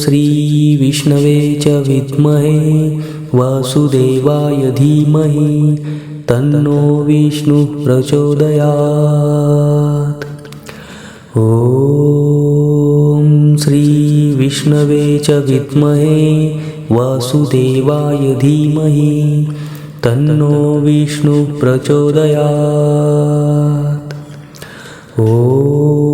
श्रीविष्णवे च विद्महे वासुदेवाय धीमहि तन्नो विष्णु प्रचोदयात् ॐ श्रीविष्णवे च विद्महे वासुदेवाय धीमहि तन्नो विष्णु प्रचोदयात् ॐ